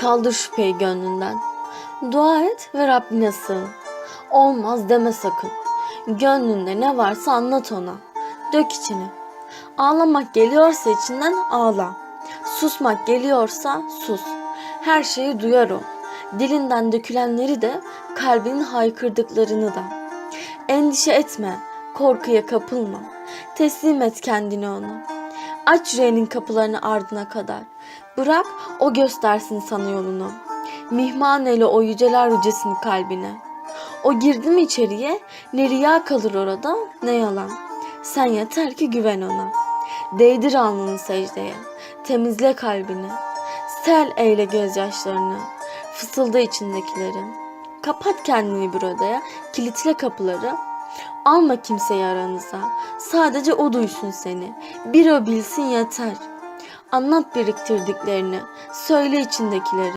Kaldır şüpheyi gönlünden. Dua et ve Rabbine sığın. Olmaz deme sakın. Gönlünde ne varsa anlat ona. Dök içini. Ağlamak geliyorsa içinden ağla. Susmak geliyorsa sus. Her şeyi duyar o. Dilinden dökülenleri de, kalbinin haykırdıklarını da. Endişe etme, korkuya kapılma. Teslim et kendini ona. Aç yüreğinin kapılarını ardına kadar. Bırak o göstersin sana yolunu. Mihman eyle o yüceler yücesini kalbine. O girdi mi içeriye ne riya kalır orada ne yalan. Sen yeter ki güven ona. Değdir alnını secdeye. Temizle kalbini. Sel eyle gözyaşlarını. Fısılda içindekileri. Kapat kendini bir odaya. Kilitle kapıları. Alma kimseyi aranıza. Sadece o duysun seni. Bir o bilsin yeter. Anlat biriktirdiklerini. Söyle içindekileri.